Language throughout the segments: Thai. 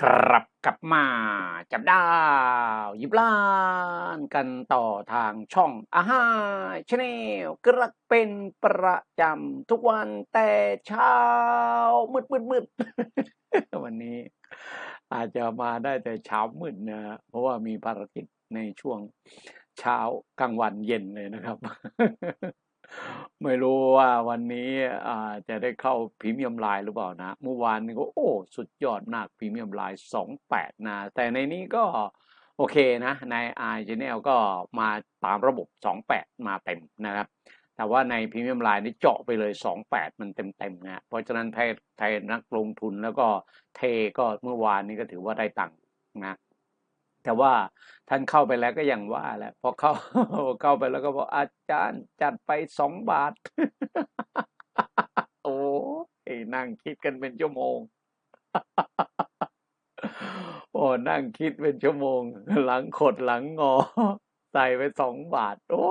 กลับกลับมาจับดาวยิบล้านกันต่อทางช่องอาฮาชาแนลกระเป็นประจำทุกวันแต่เช้ามืดมืดมืดวันนี้อาจจะมาได้แต่เช้ามืดนะเพราะว่ามีภารกิจในช่วงเช้ากลางวันเย็นเลยนะครับ ไม่รู้ว่าวันนี้อ่าจะได้เข้าพรีเมียมไลน์หรือเปล่านะ เมื่อวานนี้ก็โอ้สุดยอดมากพรีเมียมไลน์สองแปดนะ แต่ในนี้ก็โอเคนะ ใน i c h a n n e l ก็มาตามระบบสองแปดมาเต็มนะครับ แต่ว่าในพรีเมียมไลน์นี่เจาะไปเลยสองแปดมันเต็มๆนะเพราะฉะนั้นไทยไทยนักลงทุนแล้วก็เทก็เมื่อวานนี้ก็ถือว่าได้ตังค์นะ แต่ว่าท่านเข้าไปแล้วก็อย่างว่าแหละพอเข้าเข้าไปแล้วก็บอกอาจารย์จัดไปสองบาท โอ้ยนั่งคิดกันเป็นชั่วโมง โอ้นั่งคิดเป็นชั่วโมง หลังขดหลังงอ ใส่ไปสองบาท โอ้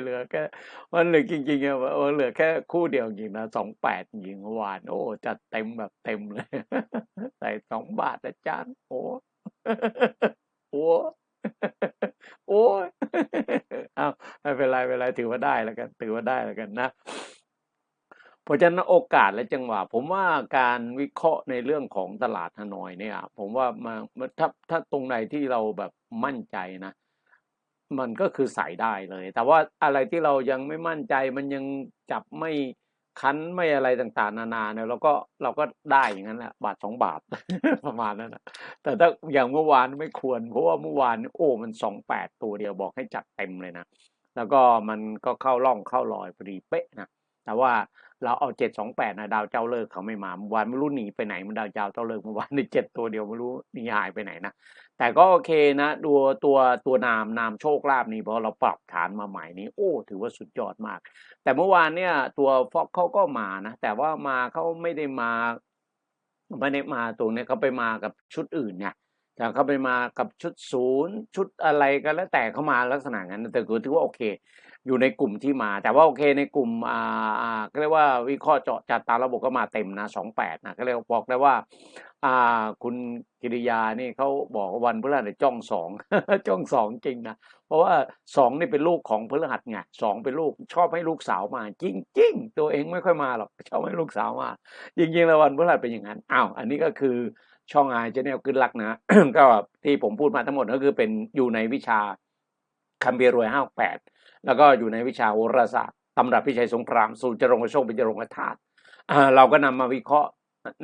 เหลือแค่มันเหลือจริงๆอะมันเหลือแค่คู่เดียวจริงนะสองแปดจริงเมื่อวาน โอ้จัดเต็มแบบเต็มเลย ใส่สองบาทอาจารย์โอ้ โอ้โอ้ยอ้าวไม่เป็นไรไม่เป็นไรถือว่าได้แล้วกัน ถือว่าได้แล้วกันนะ เพราะฉะนั้นโอกาสและจังหวะ ผมว่าการวิเคราะห์ในเรื่องของตลาดฮานอยเนี่ย ผมว่ามันถ้าถ้าตรงไหนที่เราแบบมั่นใจนะมันก็คือใส่ได้เลย แต่ว่าอะไรที่เรายังไม่มั่นใจมันยังจับไม่ คันไม่อะไรต่างๆ นานาเนี่ยเราก็เราก็ได้อย่างนั้นแหละบาทสองบาท ประมาณนั้นนะแต่ถ้าอย่างเมื่อวานไม่ควร เพราะว่าเมื่อวานนี่โอ้มันสองแปดตัวเดียวบอกให้จัดเต็มเลยนะแล้วก็มันก็เข้าร่องเข้ารอยพอดีเป๊ะนะแต่ว่าเราเอาเจ็ดสองแปดนะดาวเจ้าเลิกเขาไม่มาเมื่อวานไม่รู้หนีไปไหนมันดาวเจ้าเจ้าเลิกเมื่อวานในเจ็ดตัวเดียวไม่รู้หนีหายไปไหนนะ แต่ก็โอเคนะตัวตัวตัวนามนามโชคลาภนี่พอเราปรับฐานมาใหม่นี้ โอ้ ถือว่าสุดยอดมาก แต่เมื่อวานเนี่ย ตัวฟอกเขาก็มานะ แต่ว่ามาเขาไม่ได้มาไม่ได้มาตรงนี้เขาไปมากับชุดอื่นเนี่ยแต่เขาไปมากับชุดศูนย์ชุดอะไรก็แล้วแต่เขามาลักษณะนั้นแต่ก็ถือว่าโอเค อยู่ในกลุ่มที่มา แต่ว่าโอเคในกลุ่มอ่าอ่าก็เรียกว่าวิเคราะห์เจาะจัดตามระบบก็มาเต็มนะสองแปดนะก็เลยบอกได้ว่า อ่า คุณกิริยานี่เขาบอกวันพฤหัสจ้องสองจ้องสองจริงนะเพราะว่าสองนี่เป็นลูกของพฤหัสไงสองเป็นลูกชอบให้ลูกสาวมา จริงๆตัวเองไม่ค่อยมาหรอกชอบให้ลูกสาวมาจริงๆแล้ววันพฤหัสเป็นอย่างนั้นอ้าวอันนี้ก็คือช่องไอเจเนลขึ้นลักนะก็ที่ผมพูดมาทั้งหมดก็คือเป็นอยู่ในวิชาคัมเบียรวยห้าแปด แล้วก็อยู่ในวิชาโหราศาสตร์ตำรับพิชัยสงครามสู่จรงกระโชคเป็นจรงกระธาตุเราก็นำมาวิเคราะห์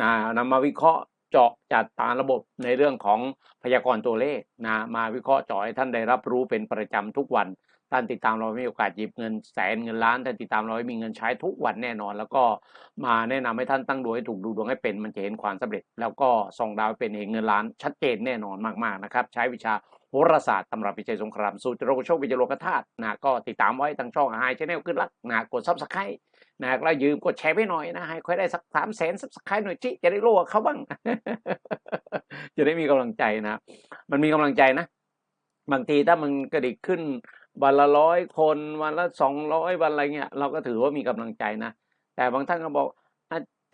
นะนำมาวิเคราะห์เจาะจัดตามระบบในเรื่องของพยากรณ์ตัวเลขนะมาวิเคราะห์เจาะให้ท่านได้รับรู้เป็นประจำทุกวันท่านติดตามเราไม่มีโอกาสหยิบเงินแสนเงินล้านท่านติดตามเราไม่มีเงินใช้ทุกวันแน่นอน แล้วก็มาแนะนำให้ท่านตั้งดวงให้ถูกดูดวงให้เป็นมันจะเห็นความสำเร็จ แล้วก็ส่องดาวเป็นเห็นเงินล้านชัดเจนแน่นอนมากๆนะครับ ใช้วิชา โหราศาสตร์ตำรับวิจัยสงครามสูตรโรคโชควิจโลกธาตุนะก็ติดตามไว้ทางช่องไฮชแนลขึ้นลักนะกดซับสไครต์นะแล้วยืมกดแชร์ไปหน่อยนะให้ค่อยได้สักสามแสนซับสไครต์หน่อยจิจะได้รู้ว่าเขาบ้าง จะได้มีกำลังใจนะ มันมีกำลังใจนะ บางทีถ้ามันกระดิกขึ้นวันละร้อยคนวันละสองร้อยวันอะไรเงี้ยเราก็ถือว่ามีกำลังใจนะ แต่บางท่านก็บอก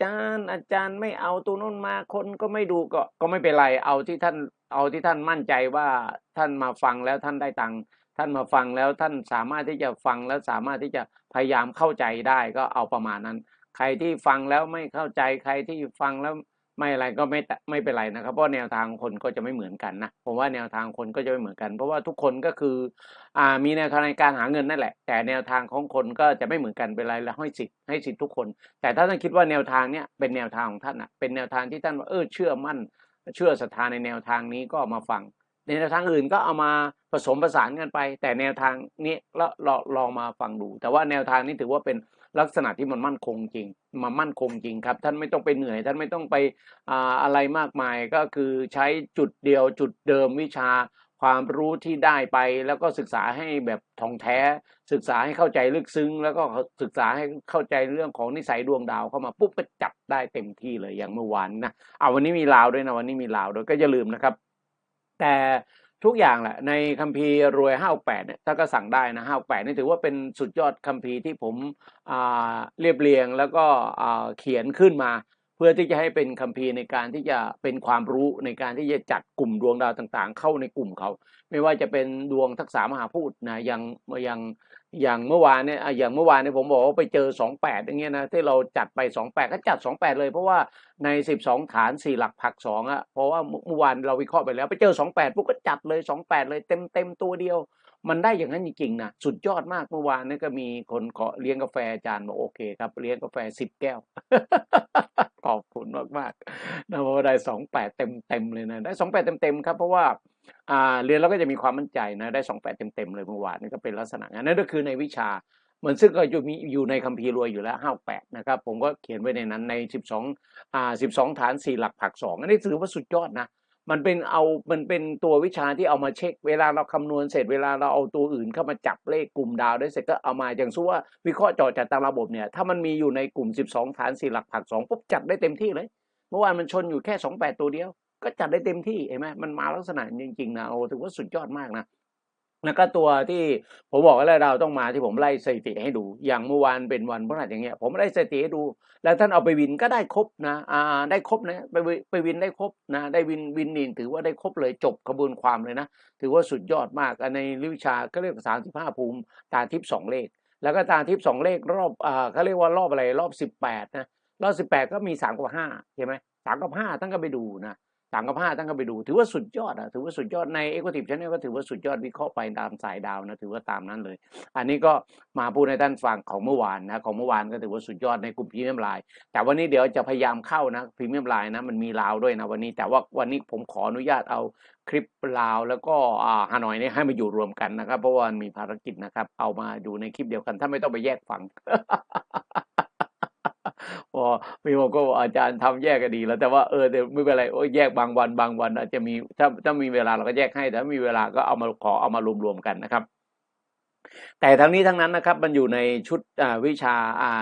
จารย์ อาจารย์ไม่เอาตัวนู้นมาคนก็ไม่ดูก็ ก็ไม่เป็นไร เอาที่ท่านเอาที่ท่านมั่นใจว่าท่านมาฟังแล้วท่านได้ตังค์ท่านมาฟังแล้วท่านสามารถที่จะฟังแล้วสามารถที่จะพยายามเข้าใจได้ก็เอาประมาณนั้น ใครที่ฟังแล้วไม่เข้าใจใครที่ฟังแล้ว ไม่อะไรก็ไม่ไม่เป็นไรนะครับ เพราะแนวทางคนก็จะไม่เหมือนกันนะผมว่าแนวทางคนก็จะไม่เหมือนกัน เพราะว่าทุกคนก็คืออ่ามีแนวทางในการหาเงินนั่นแหละ แต่แนวทางของคนก็จะไม่เหมือนกันเป็นไรแล้วให้สิทธิ์ให้สิทธิ์ทุกคน แต่ถ้าท่านคิดว่าแนวทางเนี้ยเป็นแนวทางของท่านอะเป็นแนวทางที่ท่านว่าเออเชื่อมั่น เชื่อศรัทธาในแนวทางนี้ก็มาฟังในแนวทางอื่นก็เอามาผสมผสานกันไป แต่แนวทางนี้ลองลองมาฟังดู แต่ว่าแนวทางนี้ถือว่าเป็น ลักษณะที่มันมั่นคงจริงมามั่นคงจริงครับ ท่านไม่ต้องไปเหนื่อย ท่านไม่ต้องไปออะไรมากมายก็คือใช้จุดเดียวจุดเดิมวิชาความรู้ที่ได้ไปแล้วก็ศึกษาให้แบบท่องแท้ ศึกษาให้เข้าใจลึกซึ้ง แล้วก็ศึกษาให้เข้าใจเรื่องของนิสัยดวงดาวเข้ามาปุ๊บก็จับได้เต็มที่เลยอย่างเมื่อวานนะเอาวันนี้มีลาวด้วยนะวันนี้มีลาวด้วยก็อย่าลืมนะครับ แต่ ทุกอย่างแหละในคัมภีร์รวยห้าแปดเนี่ยถ้าก็สั่งได้นะห้าแปดนี่ถือว่าเป็นสุดยอดคัมภีร์ที่ผมเรียบเรียงแล้วก็เขียนขึ้นมา เพื่อที่จะให้เป็นคัมภีร์ในการที่จะเป็นความรู้ในการที่จะจัดกลุ่มดวงดาวต่างๆ เข้าในกลุ่มเขา ไม่ว่าจะเป็นดวงทักษะมหาพูดนะยังยัง อย่างเมื่อวานเนี่ยอย่างเมื่อวานเนี่ยผมบอกว่าไปเจอสองแปดอย่างเงี้ยนะที่เราจัดไปสองแปดก็จัดสองแปดเลย เพราะว่าในสิบสองฐานสี่หลักผักสองอะเพราะว่าเมื่อวานเราวิเคราะห์ไปแล้ว ไปเจอสองแปดปุ๊บก็จัดเลยสองแปดเลยเต็มเต็มตัวเดียว มันได้อย่างนั้นจริงๆนะสุดยอดมากเมื่อวานนี่ก็มีคนขอเลี้ยงกาแฟอาจารย์บอกโอเคครับเลี้ยงกาแฟสิบแก้วขอบคุณมากๆนะเพราะได้สองแปดเต็มเต็มเลยนะได้สองแปดเต็มเต็มครับเพราะว่า เรียนแล้วก็จะมีความมั่นใจนะได้สองแปดเต็มๆเลยเมื่อวานนี่ก็เป็นลักษณะนั้นนั่นก็คือในวิชาเหมือนซึ่งก็อยู่มีอยู่ในคัมภีร์รวยอยู่แล้วห้าแปดนะครับผมก็เขียนไว้ในนั้นในสิบสองอ่าสิบสองฐานสี่หลักผักสองอันนี้ถือว่าสุดยอดนะมันเป็นเอามันเป็นตัววิชาที่เอามาเช็ค เวลาเราคำนวณเสร็จเวลาเราเอาตัวอื่นเข้ามาจับเลขกลุ่มดาวได้เสร็จก็เอามาอย่างสู้ว่าวิเคราะห์จาะจัดตามระบบเนี่ยถ้ามันมีอยู่ในกลุ่ม 12 ฐานสี่หลักผักสองปุ๊บจัดได้เต็มที่เลย เมื่อวานมันชนอยู่แค่ 28 ตัวเดียว ก็จัดได้เต็มที่เห็นไหมมันมาลักษณะจริงๆนะโอ้ถือว่าสุดยอดมากนะแล้วก็ตัวที่ผมบอกว่าแล้วเราต้องมาที่ผมไล่สถิติให้ดู อย่างเมื่อวานเป็นวันพฤหัสอย่างเงี้ย ผมไล่สถิติให้ดู แล้วท่านเอาไปวินก็ได้ครบนะอ่าได้ครบนะไปวิไปวินได้ครบนะได้วินวินนินถือว่าได้ครบเลยจบกระบวนความเลยนะ ถือว่าสุดยอดมากในวิชาก็เรียกสามสิบห้าภูมิตาทิพย์สองเลข แล้วก็ตาทิพย์สองเลขรอบอ่าเขาเรียกว่ารอบอะไรรอบสิบแปดนะรอบสิบแปดก็มีสามกับห้าใช่ไหมสามกับห้าท่านก็ไปดูนะ สามกับห้าท่านก็ไปดู ถือว่าสุดยอดอะถือว่าสุดยอดในเอ็กซ์ทีฟชแนลก็ถือว่าสุดยอดวิเคราะห์ไปตามสายดาวนะถือว่าตามนั้นเลย อันนี้ก็มาพูดในท่านฟังของเมื่อวานนะของเมื่อวานก็ถือว่าสุดยอดในกลุ่มพรีเมียมไลน์แต่วันนี้เดี๋ยวจะพยายามเข้านะพรีเมียมไลน์นะมันมีลาวด้วยนะวันนี้แต่ว่าวันนี้ผมขออนุญาตเอาคลิปลาวแล้วก็ฮานอยนี่ให้มาอยู่รวมกันนะครับ เพราะว่ามีภารกิจนะครับ เอามาดูในคลิปเดียวกันถ้าไม่ต้องไปแยกฟัง พอมีผมก็บอกอาจารย์ทำแยกก็ดีแล้ว แต่ว่าเออเดี๋ยวไม่เป็นไรโอ้ยแยกบางวันบางวันอาจจะมีถ้าถ้ามีเวลาเราก็แยกให้แต่ถ้ามีเวลาก็เอามาขอเอามารวมๆกันนะครับ แต่ทั้งนี้ทั้งนั้นนะครับ มันอยู่ในชุดวิชา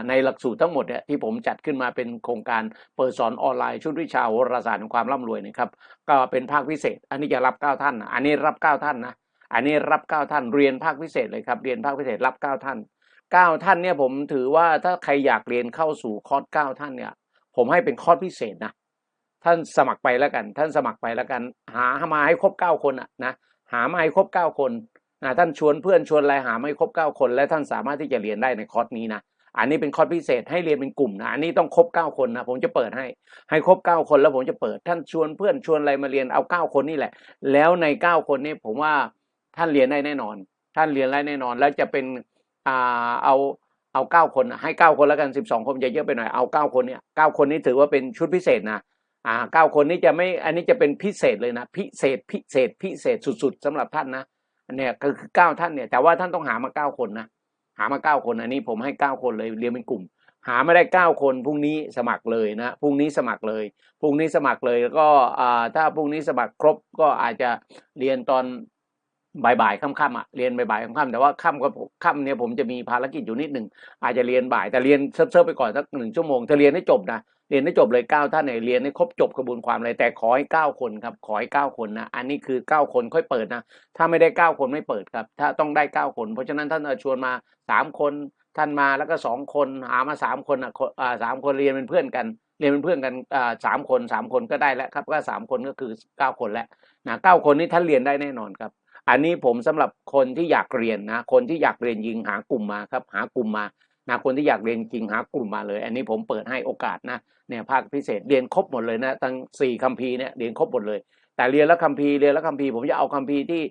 ในหลักสูตรทั้งหมดเนี่ยที่ผมจัดขึ้นมาเป็นโครงการเปิดสอนออนไลน์ชุดวิชาโหราศาสตร์แห่งความร่ำรวยนะครับก็เป็นภาคพิเศษ อันนี้จะรับเก้าท่าน อันนี้รับเก้าท่านนะอันนี้รับเก้าท่านเรียนภาคพิเศษเลยครับ เรียนภาคพิเศษรับเก้าท่าน เก้าท่านเนี่ยผมถือว่าถ้าใครอยากเรียนเข้าสู่คอร์สเก้าท่านเนี่ย ผมให้เป็นคอร์สพิเศษนะท่านสมัครไปแล้วกัน ท่านสมัครไปแล้วกัน หามาให้ครบเก้าคนอะนะหามาให้ครบเก้าคนนะท่านชวนเพื่อนชวนอะไรหามาให้ครบเก้าคน และท่านสามารถที่จะเรียนได้ในคอร์สนี้นะอันนี้เป็นคอร์สพิเศษให้เรียนเป็นกลุ่มนะอันนี้ต้องครบเก้าคนนะผมจะเปิดให้ให้ครบเก้าคนแล้วผมจะเปิด ท่านชวนเพื่อนชวนอะไรมาเรียนเอาเก้าคนนี่แหละ แล้วในเก้าคนนี้ผมว่าท่านเรียนได้แน่นอน ท่านเรียนได้แน่นอน แล้วจะเป็น เอาเอาเก้าคนให้เก้าคนแล้วกันสิบสองคนจะเยอะไปหน่อยเอาเก้าคนเนี่ยเก้าคนนี้ถือว่าเป็นชุดพิเศษนะอ่าเก้าคนนี้จะไม่อันนี้จะเป็นพิเศษเลยนะ พิเศษพิเศษพิเศษสุด ๆสำหรับท่านนะอันเนี้ยก็คือเก้าท่านเนี่ยแต่ว่าท่านต้องหามาเก้าคนนะหามาเก้าคนอันนี้ผมให้เก้าคนเลยเรียนเป็นกลุ่ม หาไม่ได้เก้าคนพรุ่งนี้สมัครเลยนะพรุ่งนี้สมัครเลยพรุ่งนี้สมัครเลยแล้วก็อ่าถ้าพรุ่งนี้สมัครครบก็อาจจะเรียนตอน บ่ายๆค่ำๆอะเรียนบ่ายๆค่ำๆแต่ว่าค่ำก็ค่ำเนี่ยผมจะมีภารกิจอยู่นิดหนึ่งอาจจะเรียนบ่ายแต่เรียนเซิร์ฟไปก่อนสักหนึ่งชั่วโมงถ้าเรียนให้จบนะเรียนให้จบเลยเก้าท่านเนี่ยเรียนให้ครบจบกระบวนความเลยแต่ขอให้เก้าคนครับขอให้เก้าคนนะอันนี้คือเก้าคนค่อยเปิดนะถ้าไม่ได้เก้าคนไม่เปิดครับ ถ้าต้องได้เก้าคน เพราะฉะนั้นท่านชวนมาสามคนท่านมาแล้วก็สองคนหามาสามคนอะสามคนเรียนเป็นเพื่อนกัน เรียนเป็นเพื่อนกันอ่าสามคนสามคนก็ได้แล้วครับก็สามคนก็คือเก้าคนแล้วนะเก้าคนนี้ท่านเรียนได้แน่นอนครับ อันนี้ผมสำหรับคนที่อยากเรียนนะ คนที่อยากเรียนยิงหากลุ่มมาครับ หากลุ่มมานะคนที่อยากเรียนจริงหากลุ่มมาเลย อันนี้ผมเปิดให้โอกาสนะเนี่ยภาคพิเศษเรียนครบหมดเลยนะทั้งสี่คัมภีร์เนี่ยเรียนครบหมดเลย แต่เรียนแล้วคัมภีร์เรียนแล้วคัมภีร์ผมจะเอาคัมภีร์ที่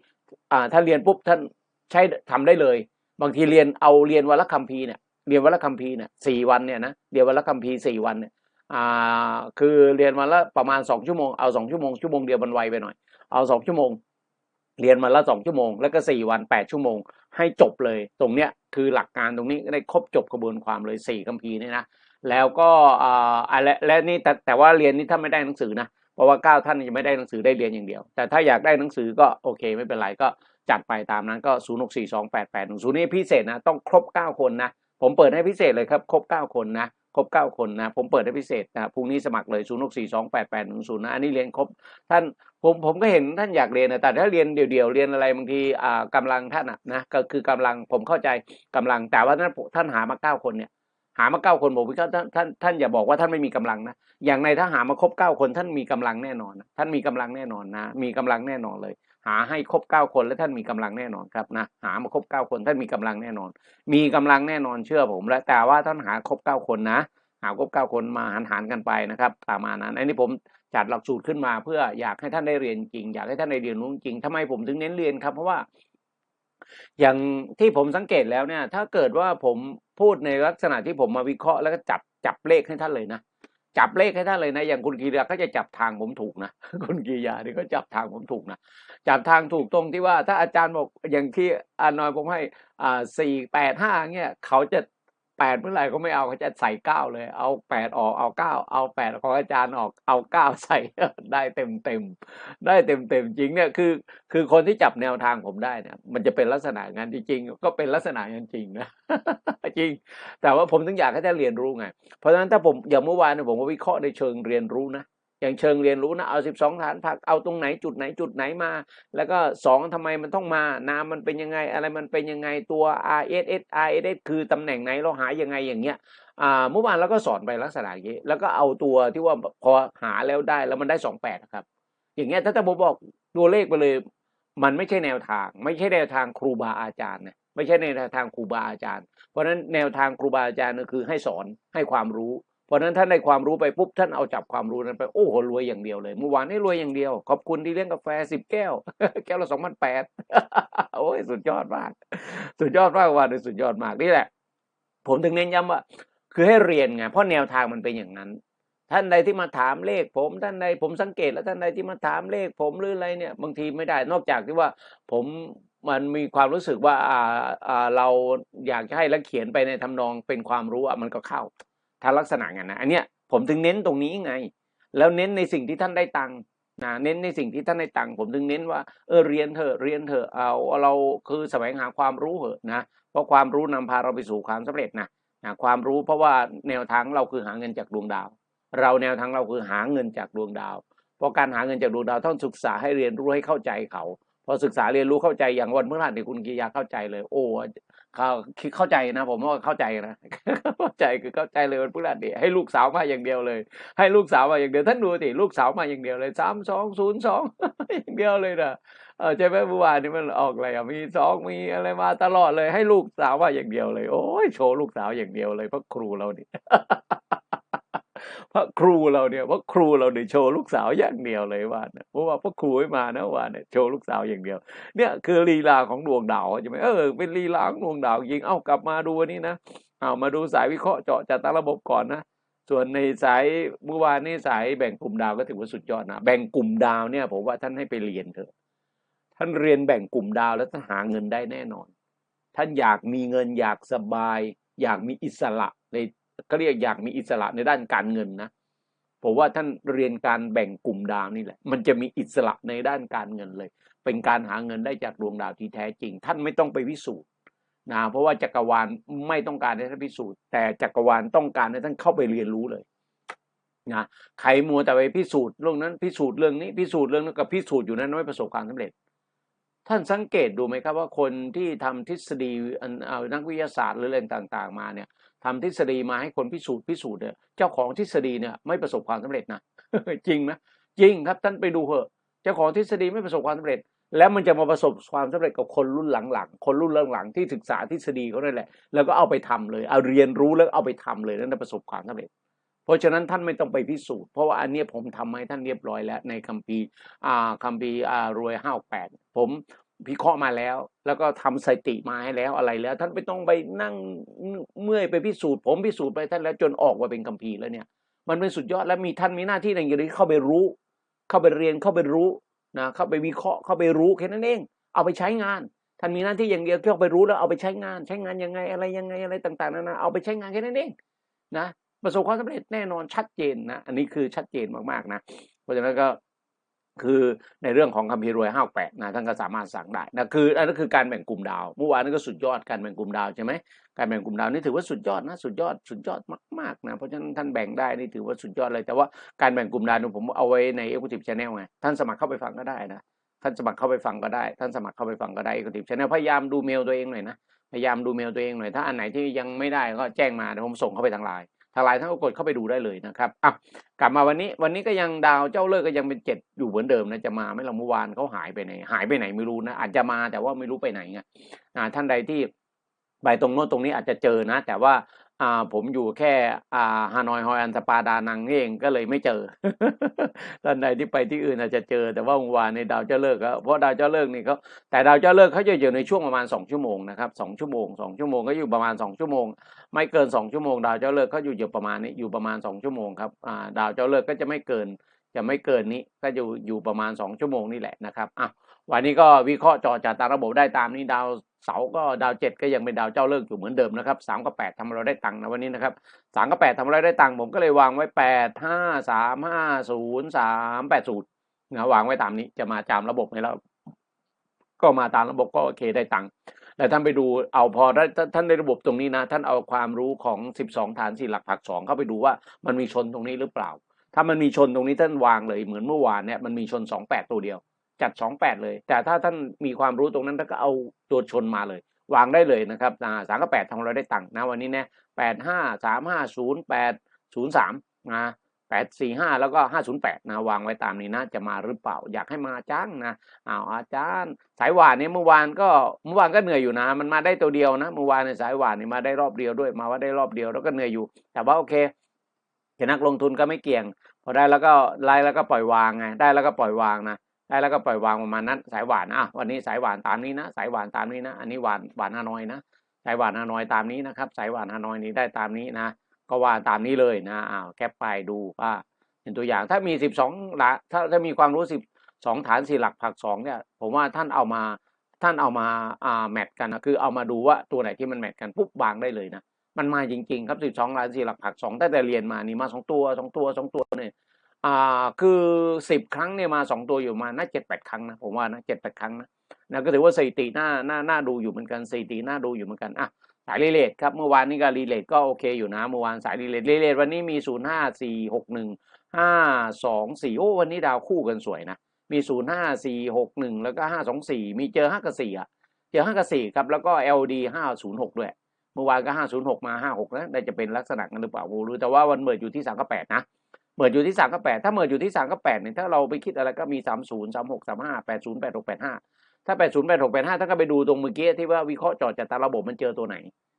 อ่าถ้าเรียนปุ๊บท่านใช้ทำได้เลย บางทีเรียนเอาเรียนวันละคัมภีร์เนี่ยเรียนวันละคัมภีร์เนี่ยสี่วันเนี่ยนะเรียนวันละคัมภีร์สี่วันเนี่ยอ่าคือเรียนวันละประมาณสองชั่วโมงเอาสองชั่วโมงชั่วโมงเดียวมันไวไปหน่อยเอาสองชั่วโมง เรียนมาละสองชั่วโมง แล้วก็สี่วันแปดชั่วโมง ให้จบเลย ตรงเนี้ยคือหลักการตรงนี้ได้ครบจบกระบวนความเลยสี่คัมภีร์นี่นะแล้วก็อ่าและและนี่แต่แต่ว่าเรียนนี่ถ้าไม่ได้หนังสือนะเพราะว่าเก้าท่านยังไม่ได้หนังสือได้เรียนอย่างเดียว แต่ถ้าอยากได้หนังสือก็โอเคไม่เป็นไรก็จัดไปตามนั้นก็ศูนย์หกสี่สองแปดแปดหนึ่งศูนย์นี่พิเศษนะ ต้องครบเก้าคนนะ ผมเปิดให้พิเศษเลยครับ ครบเก้าคนนะ ครบเก้าคนนะผมเปิดให้พิเศษนะพรุ่งนี้สมัครเลยศูนย์หกสี่สองแปดแปดหนึ่งศูนย์นะอันนี้เรียนครบท่านผมผมก็เห็นท่านอยากเรียนนะแต่ถ้าเรียนเดี่ยวๆเรียนอะไรบางทีอ่ากำลังท่านอะนะก็คือกำลังผมเข้าใจกำลังแต่ว่าท่านท่านหามาเก้าคนเนี่ยหามาเก้าคนผมว่านท่านท่านอย่าบอกว่าท่านไม่มีกำลังนะอย่างในถ้าหามาครบเก้าคนท่านมีกำลังแน่นอน ท่านมีกำลังแน่นอนนะ มีกำลังแน่นอนเลย หาให้ครบเก้าคนแล้วท่านมีกำลังแน่นอนครับนะหามาครบเก้าคนท่านมีกำลังแน่นอน มีกำลังแน่นอนเชื่อผม และแต่ว่าท่านหาครบเก้าคนนะ หาครบเก้าคนมาหันหันกันไปนะครับประมาณนั้นอันนี้ผมจัดหลักสูตรขึ้นมา เพื่ออยากให้ท่านได้เรียนจริง อยากให้ท่านได้เรียนรู้จริงทำไมผมถึงเน้นเรียนครับ เพราะว่าอย่างที่ผมสังเกตแล้วเนี่ย ถ้าเกิดว่าผมพูดในลักษณะที่ผมมาวิเคราะห์แล้วก็จับจับเลขให้ท่านเลยนะ จับเลขให้ท่านเลยนะ อย่างคุณกีรยาก็จะจับทางผมถูกนะคุณกียานี่ก็จับทางผมถูกนะจับทางถูกตรงที่ว่า ถ้าอาจารย์บอกอย่างที่อานอยผมให้อ่าสี่แปดห้าเงี้ยเขาจะ แปดเมื่อไหร่ก็ไม่เอาเขาจะใส่เก้าเลย เอาแปดออกเอาเก้าเอาแปดของอาจารย์ออกเอาเก้าใส่ได้เต็มเต็มได้เต็มเต็มจริงเนี่ยคือ คือคนที่จับแนวทางผมได้เนี่ยมันจะเป็นลักษณะงานจริงก็เป็นลักษณะงานจริงนะจริง แต่ว่าผมถึงอยากให้ท่านเรียนรู้ไงเพราะฉะนั้นถ้าผมอย่างเมื่อวานเนี่ยผมก็วิเคราะห์ในเชิงเรียนรู้นะ อย่างเชิงเรียนรู้นะเอาสิบสองฐานผักเอาตรงไหนจุดไหนจุดไหนมา แล้วก็สองทำไมมันต้องมาน้ำมันเป็นยังไงอะไรมันเป็นยังไงตัว R S S R S S คือตำแหน่งไหนเราหายังไงอย่างเงี้ยอ่าเมื่อวานเราก็สอนไปลักษณะอย่างนี้แล้วก็เอาตัวที่ว่าพอหาแล้วได้แล้วมันได้สองแปดครับ อย่างเงี้ยถ้าถ้าผมบอกตัวเลขไปเลย มันไม่ใช่แนวทาง ไม่ใช่แนวทางครูบาอาจารย์นะไม่ใช่แนวทางครูบาอาจารย์ เพราะฉะนั้นแนวทางครูบาอาจารย์ก็คือให้สอนให้ความรู้ เพราะนั้นท่านได้ความรู้ไปปุ๊บท่านเอาจับความรู้นั้นไปโอ้โหรวยอย่างเดียวเลยเมื่อวานนี้รวยอย่างเดียว ขอบคุณที่เลี้ยงกาแฟสิบแก้ว แก้วละสองพันแปดโอ้ยสุดยอดมาก สุดยอดมากว่าเลยสุดยอดมากนี่แหละ ผมถึงเน้นย้ำว่า คือให้เรียนไงเพราะแนวทางมันเป็นอย่างนั้น ท่านใดที่มาถามเลข ผมท่านใดผมสังเกตแล้วท่านใดที่มาถามเลข ผมหรืออะไรเนี่ย บางทีไม่ได้นอกจากที่ว่าผมมันมีความรู้สึกว่าอ่าอ่าเราอยากจะให้แล้วเขียนไปในทำนองเป็นความรู้อะมันก็เข้า ถ้าลักษณะงั้นนะอันเนี้ยผมถึงเน้นตรงนี้ไง แล้วเน้นในสิ่งที่ท่านได้ตังค์นะเน้นในสิ่งที่ท่านได้ตังค์ผมถึงเน้นว่าเออเรียนเถอะเรียนเถอะเอาเราคือแสวงหาความรู้เถอะนะเพราะความรู้นำพาเราไปสู่ความสำเร็จนะนะความรู้เพราะว่าแนวทางเราคือหาเงินจากดวงดาว เราแนวทางเราคือหาเงินจากดวงดาวเพราะการหาเงินจากดวงดาวต้องศึกษาให้เรียนรู้ให้เข้าใจเขา พอศึกษาเรียนรู้เข้าใจอย่างวันเมื่อวานเนี่ยคุณกิยาเข้าใจเลย โอ้เขาคิดเข้าใจนะ ผมว่าเข้าใจนะเข้าใจคือเข้าใจเลยวันพฤหัสเนี่ยให้ลูกสาวมาอย่างเดียวเลย ให้ลูกสาวมาอย่างเดียวท่านดูสิลูกสาวมาอย่างเดียวเลยสามสองศูนย์สองอย่างเดียวเลยนะเออใช่ไหมเมื่อวานนี่มันออกอะไรอะมีสองมีอะไรมาตลอดเลย ให้ลูกสาวมาอย่างเดียวเลย โอ้ยโชว์ลูกสาวอย่างเดียวเลยเพราะครูเราเนี่ย พราะครูเราเนี่ยเพราะครูเราเนี่ยโชว์ลูกสาวอย่างเดียวเลยว่าเนี่ยเพราะว่าเพราะครูไม่มานะว่าเนี่ยโชว์ลูกสาวอย่างเดียว เนี่ยคือลีลาของดวงดาวใช่ไหมเออเป็นลีลาของดวงดาวจริงเอ้ากลับมาดูอันนี้นะเอามาดูสายวิเคราะห์เจาะจากตั้งระบบก่อนนะส่วนในสายเมื่อวานนี้สายแบ่งกลุ่มดาวก็ถือว่าสุดยอดนะแบ่งกลุ่มดาวเนี่ยผมว่าท่านให้ไปเรียนเถอะ ท่านเรียนแบ่งกลุ่มดาวแล้วท่านหาเงินได้แน่นอน ท่านอยากมีเงินอยากสบาย อยากมีอิสระใน ก็เรียกอยากมีอิสระในด้านการเงินนะผมว่าท่านเรียนการแบ่งกลุ่มดาวนี่แหละ มันจะมีอิสระในด้านการเงินเลย เป็นการหาเงินได้จากดวงดาวที่แท้จริง ท่านไม่ต้องไปพิสูจน์นะเพราะว่าจักรวาลไม่ต้องการให้ท่านพิสูจน์ แต่จักรวาลต้องการให้ท่านเข้าไปเรียนรู้เลยนะใครมัวแต่ไปพิสูจน์เรื่องนั้นพิสูจน์เรื่องนี้พิสูจน์เรื่องนั้นกับพิสูจน์อยู่นั้นไม่ประสบความสำเร็จ ท่านสังเกตดูไหมครับว่าคนที่ทำทฤษฎีเอานักวิทยาศาสตร์หรืออะไรต่างๆ มาเนี่ย ทำทฤษฎีมาให้คนพิสูจน์พิสูจน์เนี่ยเจ้าของทฤษฎีเนี่ยไม่ประสบความสำเร็จนะจริงนะจริงครับท่านไปดูเถอะเจ้าของทฤษฎีไม่ประสบความสำเร็จ แล้วมันจะมาประสบความสำเร็จกับคนรุ่นหลังๆคนรุ่นหลังๆที่ศึกษาทฤษฎีเขานั่นแหละ แล้วก็เอาไปทำเลยเอาเรียนรู้แล้วเอาไปทำเลยนั่นจะประสบความสำเร็จ เพราะฉะนั้นท่านไม่ต้องไปพิสูจน์เพราะว่าอันนี้ผมทำให้ท่านเรียบร้อยแล้วในคัมภีร์อ่าคัมภีร์อ่ารวยห้าแปดผม พิเคราะห์มาแล้ว แล้วก็ทำสถิติมาให้แล้วอะไรแล้ว ท่านไม่ต้องไปนั่งเมื่อยไปพิสูจน์ผมพิสูจน์ไปท่านแล้วจนออกมาเป็นคัมภีร์แล้วเนี่ย มันเป็นสุดยอดแล้วมีท่านมีหน้าที่อย่างเดียวเข้าไปรู้ เข้าไปเรียนเข้าไปรู้นะเข้าไปวิเคราะห์เข้าไปรู้แค่นั้นเอง เอาไปใช้งาน ท่านมีหน้าที่อย่างเดียวเข้าไปรู้แล้วเอาไปใช้งาน ใช้งานยังไงอะไรยังไงอะไรต่างๆนานาเอาไปใช้งานแค่นั้นเองนะประสบความสำเร็จแน่นอนชัดเจนนะอันนี้คือชัดเจนมากๆนะเพราะฉะนั้นก็ คือในเรื่องของคัมภีร์รวยห้าแปดนะท่านก็สามารถสั่งได้นะคืออันนั้นคือการแบ่งกลุ่มดาวเมื่อวานนั้นก็สุดยอดการแบ่งกลุ่มดาวใช่ไหมการแบ่งกลุ่มดาวนี่ถือว่าสุดยอดนะสุดยอดสุดยอดมากๆนะเพราะฉะนั้นท่านแบ่งได้นี่ถือว่าสุดยอดเลยแต่ว่าการแบ่งกลุ่มดาวนี่ผมเอาไว้ใน Executive Channel ไงท่านสมัครเข้าไปฟังก็ได้นะท่านสมัครเข้าไปฟังก็ได้ ท่านสมัครเข้าไปฟังก็ได้ Executive Channel พยายามดูเมลตัวเองหน่อยนะพยายามดูเมลตัวเองหน่อยถ้าอันไหนที่ยังไม่ได้ก็แจ้งมาเดี๋ยวผมส่งเข้าไปทางไลน์ ทลายท่านก็กดเข้าไปดูได้เลยนะครับอะกลับมาวันนี้วันนี้ก็ยังดาวเจ้าเลิกก็ยังเป็นเจ็ดอยู่เหมือนเดิมนะจะมาไหม่ละเมื่อวานเขาหายไปไหนหายไปไหนไม่รู้นะอาจจะมาแต่ว่าไม่รู้ไปไหนไงอ่าท่านใดที่ไปตรงโน้นตรงนี้อาจจะเจอนะ แต่ว่า อ่าผมอยู่แค่อ่าฮานอยฮอยอันสปาดานังนี่เองก็เลยไม่เจอท่านใดที่ไปที่อื่นอาจจะเจอ แต่ว่าวานในดาวเจ้าเลิกก็เพราะดาวเจ้าเลิกนี่เขาแต่ดาวเจ้าเลิกเขาจะอยู่ในช่วงประมาณสองชั่วโมงนะครับสองชั่วโมงสองชั่วโมงก็อยู่ประมาณสองชั่วโมง ไม่เกินสองชั่วโมง ดาวเจ้าเลิกเขาอยู่อยู่ประมาณนี้อยู่ประมาณสองชั่วโมงครับอ่าดาวเจ้าเลิกก็จะไม่เกิน จะไม่เกินนี้ก็อยู่อยู่ประมาณสองชั่วโมงนี่แหละนะครับอะ วันนี้ก็วิเคราะห์จอจากตามระบบได้ตามนี้ดาวเสาก็ดาวเจ็ดก็ยังเป็นดาวเจ้าเลิกอยู่เหมือนเดิมนะครับสามกับแปดทำเราได้ตังค์นะวันนี้นะครับสามกับแปดทำเราได้ตังค์ผมก็เลยวางไว้แปดห้าสามห้าศูนย์สามแปดศูนย์นะวางไว้ตามนี้จะมาตามระบบให้เราก็มาตามระบบก็โอเคได้ตังค์แต่ท่านไปดูเอาพอท่านในระบบตรงนี้นะ ท่านเอาความรู้ของสิบสองฐานสี่หลักผักสองเข้าไปดูว่ามันมีชนตรงนี้หรือเปล่า ถ้ามันมีชนตรงนี้ท่านวางเลยเหมือนเมื่อวานเนี่ยมันมีชนสองแปดตัวเดียว จัดสองแปดเลย แต่ถ้าท่านมีความรู้ตรงนั้นท่านก็เอาตัวชนมาเลย วางได้เลยนะครับสามกับแปดทำเราได้ตังค์นะวันนี้เนี่ยแปดห้าสามห้าศูนย์แปดศูนย์สามนะแปดสี่ห้าแล้วก็ห้าศูนย์แปดนะวางไว้ตามนี้นะจะมาหรือเปล่า อยากให้มาจ้างนะอ้าวอาจารย์ สายหวานเนี่ยเมื่อวานก็เมื่อวานก็เหนื่อยอยู่นะ มันมาได้ตัวเดียวนะเมื่อวานในสายหวานเนี่ยมาได้รอบเดียวด้วยมาว่าได้รอบเดียวแล้วก็เหนื่อยอยู่ แต่ว่าโอเคแต่นักลงทุนก็ไม่เกี่ยง พอได้แล้วก็ไล่แล้วก็ปล่อยวางไงได้แล้วก็ปล่อยวางนะ ได้แล้วก็ปล่อยวางประมาณนั้นสายหวานอะวันนี้สายหวานตามนี้นะ สายหวานตามนี้นะ อันนี้หวานหวานฮานอยนะสายหวานฮานอยตามนี้นะครับ สายหวานฮานอยนี้ได้ตามนี้นะ ก็ว่าตามนี้เลยนะอ้าวแคปไปดูว่าเป็นตัวอย่างถ้ามีสิบสองหลักถ้าถ้ามีความรู้สิบสองฐานสี่หลักผักสองเนี่ยผมว่าท่านเอามาท่านเอามาอ่าแมทกันนะคือเอามาดูว่าตัวไหนที่มันแมทกันปุ๊บวางได้เลยนะมันมาจริงๆครับสิบสองฐานสี่หลักผักสองตั้งแต่เรียนมานี่มาสองตัวสองตัวสองตัวเนี่ย อ่าคือสิบครั้งเนี่ยมาสองตัวอยู่มาน่าเจ็ดแปดครั้งนะผมว่านะเจ็ดแปดครั้งนะนะก็ถือว่าสถิติน่าน่าน่าดูอยู่เหมือนกันสถิติน่าดูอยู่เหมือนกันอะสายรีเลทครับเมื่อวานนี้ก็รีเลทก็โอเคอยู่นะเมื่อวานสายรีเลทรีเลทวันนี้มีศูนย์ห้าสี่หกหนึ่งห้าสองสี่โอ้วันนี้ดาวคู่กันสวยนะมีศูนย์ห้าสี่หกหนึ่งแล้วก็ห้าสองสี่มีเจอห้ากับสี่อะเจอห้ากับสี่ครับ แล้วก็ LD ห้าศูนย์หกด้วย เมื่อวานก็ห้าศูนย์หกมาห้าหกนะได้จะเป็นลักษณะกันหรือเปล่าไม่รู้แต่ว่าวันเมิดอยู่ที่สามกับแปดนะ เมิดอยู่ที่สามกับแปดถ้าเมิดอยู่ที่สามกับแปดเนี่ยถ้าเราไปคิดอะไรก็มีสามศูนย์สามหกสามห้าแปดศูนย์แปดหกแปดห้าถ้าแปดศูนย์แปดหกแปดห้าถ้าก็ไปดูตรงเมื่อกี้ที่ว่าวิเคราะห์จอจากตาระบบมันเจอตัวไหน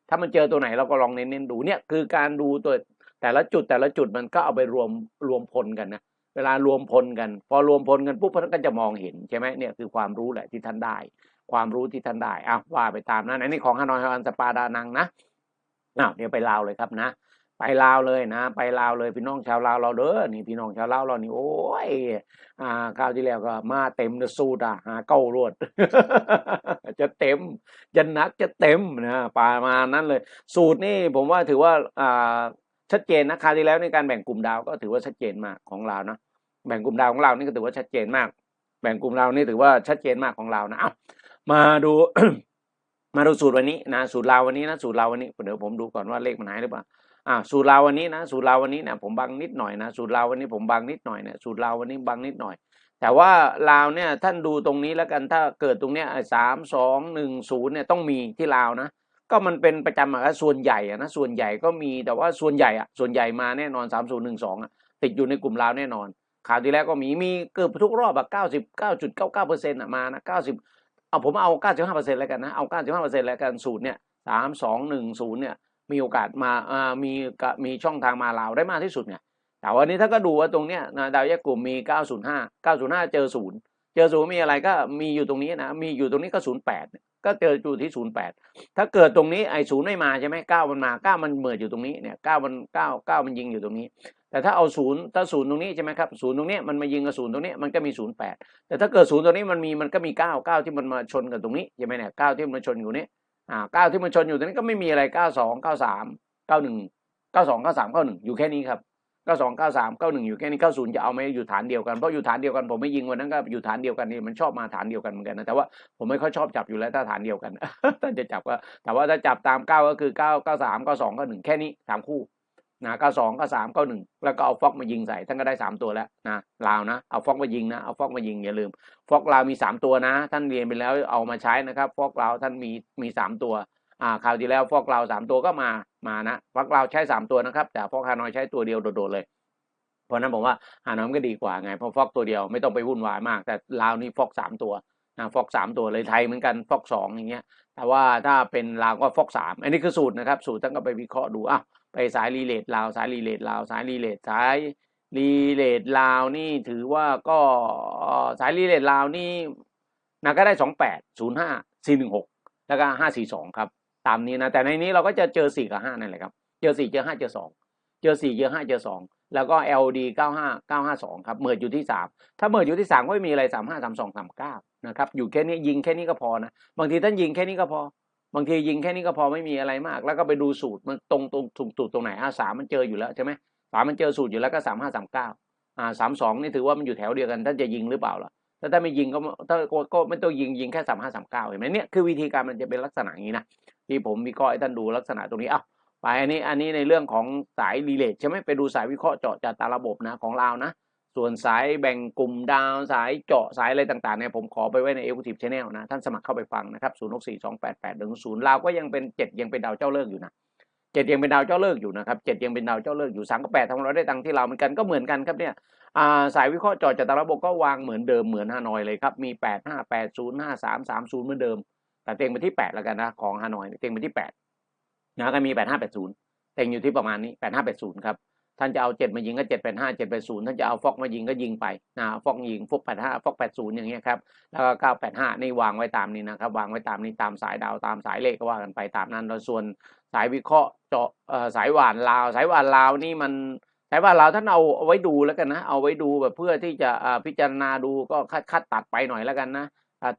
ถ้ามันเจอตัวไหนเราก็ลองเน้นๆดูเนี่ยคือการดูตัวแต่ละจุดแต่ละจุดมันก็เอาไปรวมรวมพลกันนะเวลารวมพลกัน พอรวมพลกันปุ๊บท่านก็จะมองเห็นใช่ไหมเนี่ยคือความรู้แหละที่ท่านได้ ความรู้ที่ท่านได้อะว่าไปตามนั้นอันนี้ของฮานอยฮอันสปาดานังนะอ้าวเดี๋ยวไปลาวเลยครับนะ ไปลาวเลยนะ ไปลาวเลยพี่น้องชาวลาวเราเด้อนี่พี่น้องชาวลาวเรานี่โอ้ยอ่าคราวที่แล้วก็มาเต็มเลยสูตรอะหาเก้ารวด จะเต็มจะนักจะเต็มนะประมานั้นเลย สูตรนี่ผมว่าถือว่าอ่าชัดเจนนะคราวที่แล้วในการแบ่งกลุ่มดาวก็ถือว่าชัดเจนมากของเรานะแบ่งกลุ่มดาวของเรานี่ก็ถือว่าชัดเจนมาก แบ่งกลุ่มเรานี่ถือว่าชัดเจนมากของเรานะเอามาดูมาดูสูตรวันนี้นะสูตรเราวันนี้นะสูตรเราวันนี้เดี๋ยวผมดูก่อนว่าเลขมันหายหรือเปล่า อ่าสูตรเราวันนี้นะสูตรเราวันนี้เนะผมบังนิดหน่อยนะสูตรเราวันนี้ผมบังนิดหน่อยเนี่ยสูตรเราวันนี้บังนิดหน่อย แต่ว่าลาวเนี่ยท่านดูตรงนี้แล้วกันถ้าเกิดตรงเนี้ยสามสองหนึ่งศูนย์เนี่ยต้องมีที่ลาวนะก็มันเป็นประจำอะส่วนใหญ่อะนะส่วนใหญ่ก็มีแต่ว่าส่วนใหญ่อะส่วนใหญ่มาแน่นอนสามศูนย์หนึ่งสองอะติดอยู่ในกลุ่มลาวแน่นอนข่าวที่แล้วก็มีมีเกือบทุกรอบอะเก้าสิบเก้าจุดเก้าเก้าเปอร์เซ็นต์อะมานะเก้าสิบเอาผมเอาเก้าสิบห้าเปอร์เซ็นต์แล้วกันนะเอาเก้าสิบห้าเปอร์เซ็นต์แล้วกันสูตรเนี่ยสามสองหนึ่งศูนย์เนี่ย มีโอกาสมาอ่ามีมีช่องทางมาลาวได้มากที่สุดเนี่ยแต่วันนี้ถ้าก็ดูว่าตรงเนี้ยนะดาวแยกกลุ่มมี 905 905 เจอศูนย์เจอศูนย์มีอะไรก็มีอยู่ตรงนี้นะมีอยู่ตรงนี้ก็08ก็เจออยู่ที่08ถ้าเกิดตรงนี้ไอ้ศูนย์ไม่มาใช่ไหม9มันมา9มันเหมืออยู่ตรงนี้เนี่ย9มัน9 9มันยิงอยู่ตรงนี้ แต่ถ้าเอาศูนย์ถ้าศูนย์ตรงนี้ใช่ไหมครับศูนย์ตรงนี้มันมายิงกับศูนย์ตรงนี้มันก็มี08แปดแต่ถ้าเกิดศูนย์ตรงนี้มันมีมันก็มี9 9ที่มันมาชนกับตรงนี้ใช่ไหมเนี่ย9ที่มันมาชนอยู่นี้ อ่าเก้าที่มันชนอยู่ตรงนี้ก็ไม่มีอะไรเก้าสองเก้าสามเก้าหนึ่งเก้าสองเก้าสามเก้าหนึ่งอยู่แค่นี้ครับเก้าสองเก้าสามเก้าหนึ่งอยู่แค่นี้เก้าศูนย์จะเอาไหมอยู่ฐานเดียวกันเพราะอยู่ฐานเดียวกันผมไม่ยิงวันนั้นก็อยู่ฐานเดียวกันนี่มันชอบมาฐานเดียวกันเหมือนกันนะแต่ว่าผมไม่ค่อยชอบจับอยู่แล้วถ้าฐานเดียวกันถ้าจะจับก็แต่ว่าถ้าจับตามเก้าก็คือเก้าเก้าสามเก้าสองเก้าหนึ่งแค่นี้สามคู่ นะเก้าสองเก้าสามเก้าหนึ่งแล้วก็เอาฟอกมายิงใส่ ท่านก็ได้สามตัวแล้วนะลาวนะเอาฟอกมายิงนะเอาฟอกมายิงอย่าลืม ฟอกลาวมีสามตัวนะ ท่านเรียนไปแล้วเอามาใช้นะครับ ฟอกลาวท่านมีมีสามตัวอ่าคราวที่แล้วฟอกเราวสามตัวก็มามานะฟอกเราวใช้สามตัวนะครับ แต่ฟอกฮานอยใช้ตัวเดียวโดดๆเลยเพราะนั้นผมว่าฮานอยมันก็ดีกว่าไงเพราะฟอกตัวเดียวไม่ต้องไปวุ่นวายมาก แต่ลาวนี่ฟอกสามตัวนะฟอกสามตัวเลยไทยเหมือนกันฟอกสองอย่างเงี้ยแต่ว่าถ้าเป็นลาวก็ฟอกสามอันนี้คือสูตรนะครับ สูตรท่านก็ไปวิเคราะห์ดูอะ ไปสายรีเลทลาวสายรีเลทลาวสายรีเลทสายรีเลทลาวนี่ถือว่าก็สายรีเลทลาวนี่นะก็ได้สองแปดศูนย์ห้าสี่หนึ่งหกแล้วก็ห้าสี่สองครับ ตามนี้นะ แต่ในนี้เราก็จะเจอสี่กับห้านั่นแหละครับ เจอสี่เจอห้าเจอสองเจอสี่เจอห้าเจอสองแล้วก็ LD เก้าห้าเก้าห้าสองครับเมิดอยู่ที่สามถ้าเมิดอยู่ที่สามก็ไม่มีอะไรสามห้าสามสองสามเก้านะครับ อยู่แค่นี้ยิงแค่นี้ก็พอนะ บางทีท่านยิงแค่นี้ก็พอ บางทียิงแค่นี้ก็พอไม่มีอะไรมาก แล้วก็ไปดูสูตรมันตรงตรงถูกถูกตรงไหนอ่าสามมันเจออยู่แล้วใช่ไหมสามมันเจอสูตรอยู่แล้วก็สามห้าสามเก้าอ่าสามสองนี่ถือว่ามันอยู่แถวเดียวกันท่านจะยิงหรือเปล่าล่ะถ้าท่าไม่ยิงก็ถ้าก็ก็ไม่ต้องยิงยิงแค่สามห้าสามเก้าเห็นไหมเนี่ยคือวิธีการมันจะเป็นลักษณะอย่างนี้นะที่ผมวิเคราะห์ให้ท่านดูลักษณะตรงนี้อ้าวไปอันนี้อันนี้ในเรื่องของสายรีเลทใช่ไหมไปดูสายวิเคราะห์เจาะจากตาระบบนะของเรานะ ส่วนสายแบ่งกลุ่มดาวสายเจาะสายอะไรต่างๆเนี่ยผมขอไปไว้ใน Executive Channel นะ ท่านสมัครเข้าไปฟังนะครับ0 6 4 2 8 8 1 0ลาวก็ยังเป็น 7 ยังเป็นดาวเจ้าเลิกอยู่นะเจ็ดยังเป็นดาวเจ้าเลิกอยู่นะครับเจ็ดยังเป็นดาวเจ้าเลิกอยู่สามกับแปดทำเราได้ตังที่เราเหมือนกันก็เหมือนกันครับเนี่ยสายวิเคราะห์จาะจากตระบบก็วางเหมือนเดิมเหมือนฮานอยเลยครับมีแปดห้าแปดศูนย์ห้าสามสามศูนย์เหมือนเดิม แต่เต็งไปที่แปดแล้วกันนะของฮานอยเต็งไปที่แปดนะก็มีแปดห้าแปดศูนย์เต็งอยู่ที่ประมาณนี้แปดห้าแปดศูนย์ครับ ท่านจะเอาเจ็ดมายิงก็เจ็ดแปดห้าเจ็ดแปดศูนย์ท่านจะเอาฟอกมายิงก็ยิงไปนะฟอกยิงฟอกแปดห้าฟอกแปดศูนย์อย่างเงี้ยครับแล้วก็เก้าแปดห้านี่วางไว้ตามนี้นะครับวางไว้ตามนี้ตามสายดาวตามสายเลขก็ว่ากันไปตามนั้นแล้วส่วนสายวิเคราะห์เจาะสายหวานลาว สายหวานลาวนี่มันสายหวานลาวท่านเอาเอาไว้ดูแล้วกันนะเอาไว้ดูแบบเพื่อที่จะพิจารณาดูก็คัดคัดตัดไปหน่อยแล้วกันนะ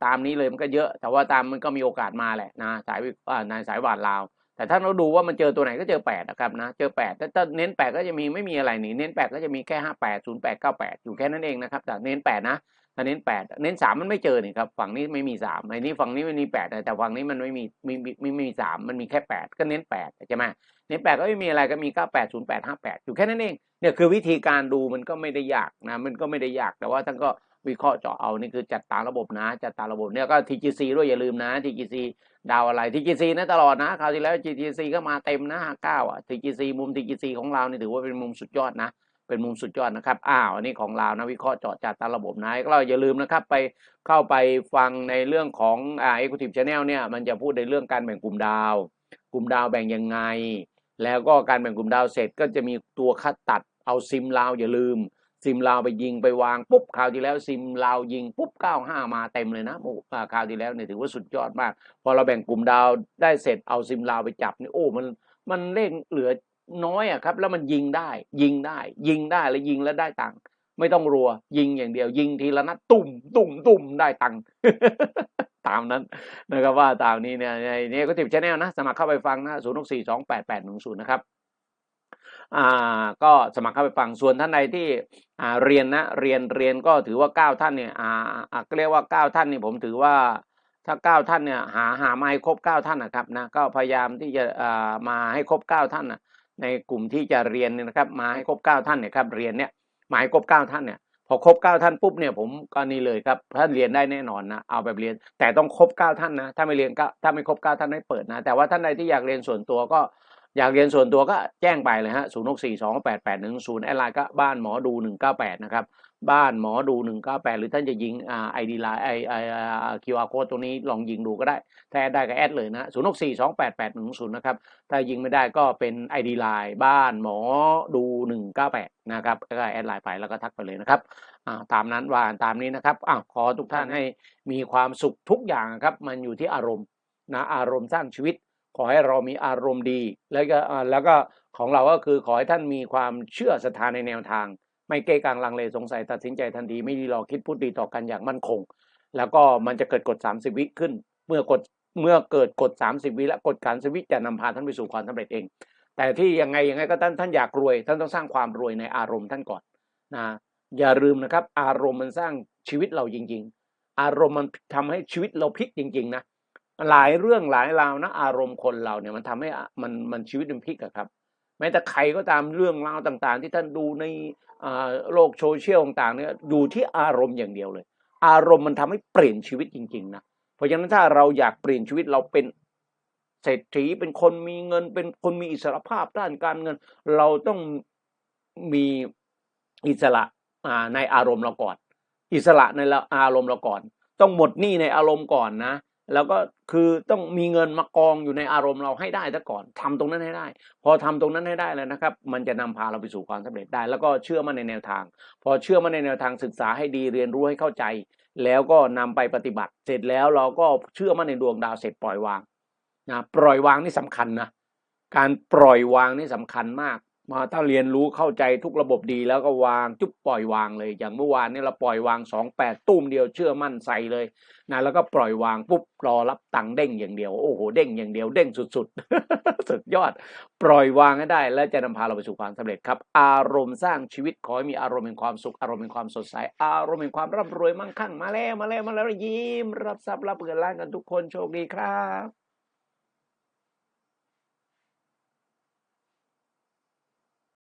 ตามนี้เลยมันก็เยอะ แต่ว่าตามมันก็มีโอกาสมาแหละนะสายวิอ่าในสายหวานลาว แต่ถ้าเราดูว่ามันเจอตัวไหนก็เจอแปดนะครับนะเจอแปดถ้าเน้นแปดก็จะมีไม่มีอะไรนี่เน้นแปดก็จะมีแค่ห้าแปดศูนย์แปดเก้าแปดอยู่แค่นั้นเองนะครับแต่เน้นแปดนะถ้าเน้นแปดเน้นสามมันไม่เจอนี่ครับฝั่งนี้ไม่มีสามไอ้นี้ฝั่งนี้มันมีแปดแต่ฝั่งนี้มันไม่มีมีมีไม่มีสามมันมีแค่แปดก็เน้นแปดใช่ไหมเน้นแปดก็ไม่มีอะไรก็มีเก้าแปดศูนย์แปดห้าแปดอยู่แค่นั้นเองเนี่ยคือวิธีการดูมันก็ไม่ได้ยากนะมันก็ไม่ได้ยากแต่ว่าท่านก็ วิเคราะห์เจาะเอานี่คือจัดตามระบบนะ จัดตามระบบเนี่ยก็ TGC ด้วยอย่าลืมนะ TGC ดาวอะไร TGC นะตลอดนะคราวที่แล้ว TGC ก็มาเต็มนะห้าเก้าอะ TGC มุม TGC ของเรานี่ถือว่าเป็นมุมสุดยอดนะ เป็นมุมสุดยอดนะครับอ้าวอันนี้ของเรานะวิเคราะห์เจาะจัดตามระบบนะก็อย่าลืมนะครับไปเข้าไปฟังในเรื่องของอ่า Executive Channel เนี่ยมันจะพูดในเรื่องการแบ่งกลุ่มดาว กลุ่มดาวแบ่งยังไง แล้วก็การแบ่งกลุ่มดาวเสร็จก็จะมีตัวคัดตัดเอาซิมลาอย่าลืม ซิมลาวไปยิงไปวางปุ๊บคราวที่แล้วซิมลาวยิงปุ๊บ 95 มาเต็มเลยนะโอ้อ่าคราวที่แล้วเนี่ยถือว่าสุดยอดมาก พอเราแบ่งกลุ่มดาวได้เสร็จเอาซิมลาวไปจับนี่โอ้มันมันเล่งเหลือน้อยอะครับ แล้วมันยิงได้ ยิงได้ ยิงได้แล้วยิงแล้วได้ตังค์ไม่ต้องรัว ยิงอย่างเดียว ยิงทีละนัดตุ่มตุ่มตุ่มได้ตังค์ตามนั้นนะครับว่าตามนี้เนี่ยในนี้ก็ติดชแนลนะ สมัครเข้าไปฟังนะ0 6 4 2 8 8 1 0นะครับ อ่าก็สมัครเข้าไปฟังส่วนท่านใดที่อ่าเรียนนะเรียนเรียนก็ถือว่าเก้าท่านเนี่ยอ่าก็เรียกว่าเก้าท่านนี่ผมถือว่าถ้าเก้าท่านเนี่ยหาหาไมาให้ครบเก้าท่านนะครับนะก็พยายามที่จะอ่ามาให้ครบเก้าท่านนะในกลุ่มที่จะเรียนเนี่ยนะครับมาให้ครบเก้าท่านเนี่ยครับเรียนเนี่ยหมาให้ครบเก้าท่านเนี่ยพอครบเก้าท่านปุ๊บเนี่ยผมก็นี่เลยครับท่านเรียนได้แน่นอนนะเอาแบบเรียน แต่ต้องครบเก้าท่านนะถ้าไม่เรียนก็ถ้าไม่ครบเก้าท่านไม่เปิดนะแต่ว่าท่านใดที่อยากเรียนส่วนตัวก็ อยากเรียนส่วนตัวก็แจ้งไปเลยฮะ0 6 4 2 8 8 1 0แอดไลน์ก็บ้านหมอดู198นะครับบ้านหมอดู198หรือท่านจะยิงอ่าไอดีไลน์ไอไอคิวอาร์โค้ดตรงนี้ลองยิงดูก็ได้ ถ้าแอดได้ก็แอดเลยนะ0 6 4 2 8 8 1 0นะครับ ถ้ายิงไม่ได้ก็เป็นไอดีไลน์บ้านหมอดู198นะครับก็แอดไลน์ไปแล้วก็ทักไปเลยนะครับอ่าตามนั้นว่าตามนี้นะครับอ้าขอทุกท่านให้มีความสุขทุกอย่างครับ มันอยู่ที่อารมณ์นะอารมณ์สร้างชีวิต ขอให้เรามีอารมณ์ดี แล้วก็แล้วก็ของเราก็คือขอให้ท่านมีความเชื่อศรัทธาในแนวทาง ไม่เกกังลังเลสงสัยตัดสินใจทันทีไม่ดีรอคิดพูดดีต่อกันอย่างมั่นคง แล้วก็มันจะเกิดกฎ 30 วิขึ้น เมื่อกฎเมื่อเกิดกฎ 30 วิและกฎการสวิตจะนำพาท่านไปสู่ความสำเร็จเอง แต่ที่ยังไงยังไงก็ท่านท่านอยากรวย ท่านต้องสร้างความรวยในอารมณ์ท่านก่อนนะอย่าลืมนะครับ อารมณ์มันสร้างชีวิตเราจริง ๆ อารมณ์มันทำให้ชีวิตเราพลิกจริง ๆ นะ หลายเรื่องหลายราวนะอารมณ์คนเราเนี่ยมันทำให้มันมันชีวิตมันพลิกอะครับ แม้แต่ใครก็ตามเรื่องราวต่างๆ ที่ท่านดูในโลกโซเชียลต่างๆเนี่ยอยู่ที่อารมณ์อย่างเดียวเลย อารมณ์มันทำให้เปลี่ยนชีวิตจริงๆนะเพราะฉะนั้นถ้าเราอยากเปลี่ยนชีวิตเราเป็นเศรษฐีเป็นคนมีเงิน เป็นคนมีอิสรภาพด้านการเงิน เราต้องมีอิสระในอารมณ์เราก่อน อิสระในอารมณ์เราก่อน ต้องหมดหนี้ในอารมณ์ก่อนนะ แล้วก็คือต้องมีเงินมากองอยู่ในอารมณ์เราให้ได้ซะก่อนทำตรงนั้นให้ได้ พอทำตรงนั้นให้ได้แล้วนะครับ มันจะนำพาเราไปสู่ความสำเร็จได้ แล้วก็เชื่อมั่นในแนวทาง พอเชื่อมั่นในแนวทางศึกษาให้ดีเรียนรู้ให้เข้าใจ แล้วก็นำไปปฏิบัติ เสร็จแล้วเราก็เชื่อมั่นในดวงดาวเสร็จปล่อยวางนะปล่อยวางนี่สำคัญนะการปล่อยวางนี่สำคัญมาก มาถ้าเรียนรู้เข้าใจทุกระบบดีแล้วก็วางจุ๊บปล่อยวางเลย อย่างเมื่อวานนี้เราปล่อยวางสองแปดตุ้มเดียวเชื่อมั่นใส่เลยนะแล้วก็ปล่อยวางปุ๊บรอรับตังค์เด้งอย่างเดียวโอ้โหเด้งอย่างเดียวเด้งสุดๆ สุดยอด ปล่อยวางให้ได้ แล้วจะนำพาเราไปสู่ความสำเร็จครับ อารมณ์สร้างชีวิตขอให้มีอารมณ์แห่งความสุขอารมณ์แห่งความสดใสอารมณ์แห่งความร่ำรวยมั่งคั่งมาแล้วมาแล้วมาแล้วยิ้มรับทรัพย์รับเงินล้านกันทุกคนโชคดีครับ